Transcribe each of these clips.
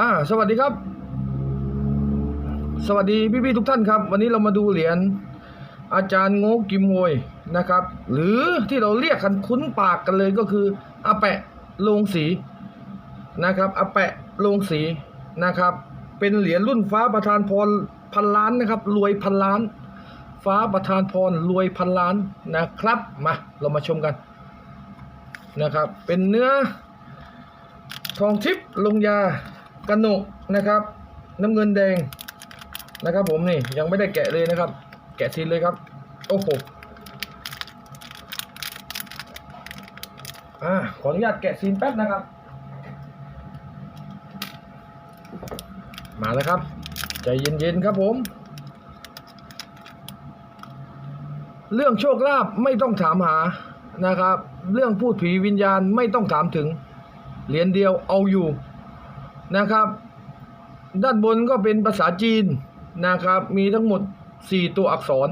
อ่าสวัสดีครับ สวัสดีพี่ๆทุกท่านครับ วันนี้เรามาดูเหรียญอาจารย์โง่กิมโวยนะครับ หรือที่เราเรียกกันคุ้นปากกันเลยก็คืออาแปะลงสีนะครับอาแปะลงสีนะครับ เป็นเหรียญรุ่นฟ้าประธานพรพันล้านนะครับ รวยพันล้าน ฟ้าประธานพรรวยพันล้านนะครับมาเรามาชมกันนะครับ เป็นเนื้อทองทิพย์ลงยา กระหนกนะครับน้ำเงินแดงนะครับ ผมนี่ยังไม่ได้แกะเลยนะครับ แกะซีเลยครับโอ้โหอ่าขออนุญาตแกะซีนแป๊บนะครับ มาแล้วครับ ใจเย็นๆครับผม เรื่องโชคลาภไม่ต้องถามหานะครับ เรื่องพูดผีวิญญาณไม่ต้องถามถึง เหรียญเดียวเอาอยู่ นะครับ ด้านบนก็เป็นภาษาจีนนะครับ มีทั้งหมด 4 ตัวอักษร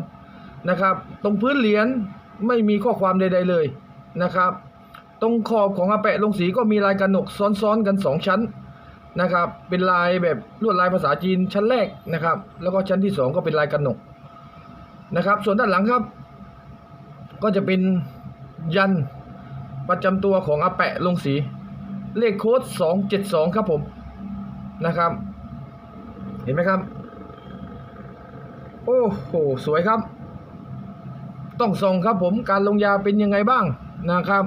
นะครับ ตรงพื้นเหรียญไม่มีข้อความใด ๆเลยนะครับ ตรงขอบของอาแปะลงสีก็มีลายกระหนกซ้อนๆกัน 2 ชั้นนะครับ เป็นลายแบบลวดลายภาษาจีนชั้นแรกนะครับ แล้วก็ชั้นที่ 2 ก็เป็นลายกระหนกนะครับ ส่วนด้านหลังครับ ก็จะเป็นยันประจำตัวของอาแปะลงสี เลขโค้ดสองเจ็ดสองครับผม นะครับ เห็นไหมครับ โอ้โหสวยครับ ต้องส่องครับผมการลงยาเป็นยังไงบ้างนะครับ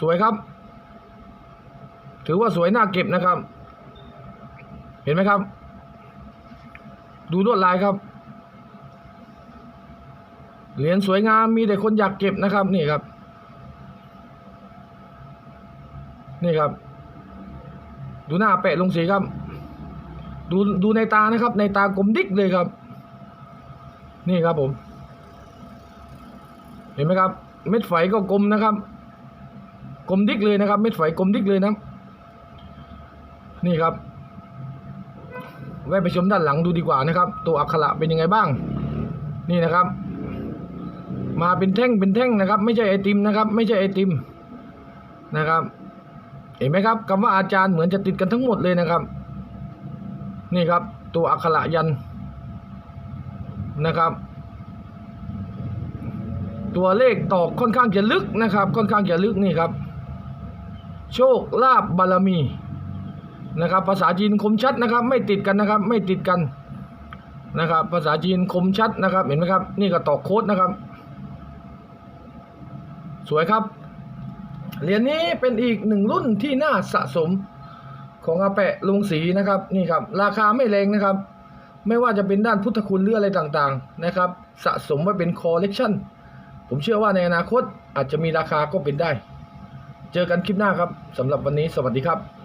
สวยครับ ถือว่าสวยน่าเก็บนะครับ เห็นไหมครับ ดูลวดลายครับเหรียญสวยงามมีแต่คนอยากเก็บนะครับนี่ครับ นี่ครับ ดูหน้าแปะลงสีครับ ดูดูในตานะครับ ในตากลมดิกเลยครับ นี่ครับผม เห็นไหมครับ เม็ดไฝก็กลมนะครับ กลมดิกเลยนะครับ เม็ดไฝกลมดิกเลยนะ นี่ครับแวะไปชมด้านหลังดูดีกว่านะครับ ตัวอักขระเป็นยังไงบ้าง นี่นะครับ มาเป็นแท่งเป็นแท่งนะครับ ไม่ใช่ไอติมนะครับ ไม่ใช่ไอติมนะครับ เห็นไหมครับคำว่าอาจารย์เหมือนจะติดกันทั้งหมดเลยนะครับ นี่ครับ ตัวอักขระยันนะครับ ตัวเลขตอกค่อนข้างจะลึกนะครับ ค่อนข้างจะลึกนี่ครับ โชคลาภบารมีนะครับ ภาษาจีนคมชัดนะครับ ไม่ติดกันนะครับ ไม่ติดกันนะครับ ภาษาจีนคมชัดนะครับ เห็นไหมครับ นี่ก็ตอกโค้ดนะครับ สวยครับ เหรียญนี้เป็นอีกหนึ่งรุ่นที่น่าสะสมของอาแปะลงสีนะครับนี่ครับ ราคาไม่แรงนะครับ ไม่ว่าจะเป็นด้านพุทธคุณหรืออะไรต่างๆนะครับ สะสมไว้เป็นคอลเลกชันผมเชื่อว่าในอนาคตอาจจะมีราคาก็เป็นได้ เจอกันคลิปหน้าครับสำหรับวันนี้สวัสดีครับ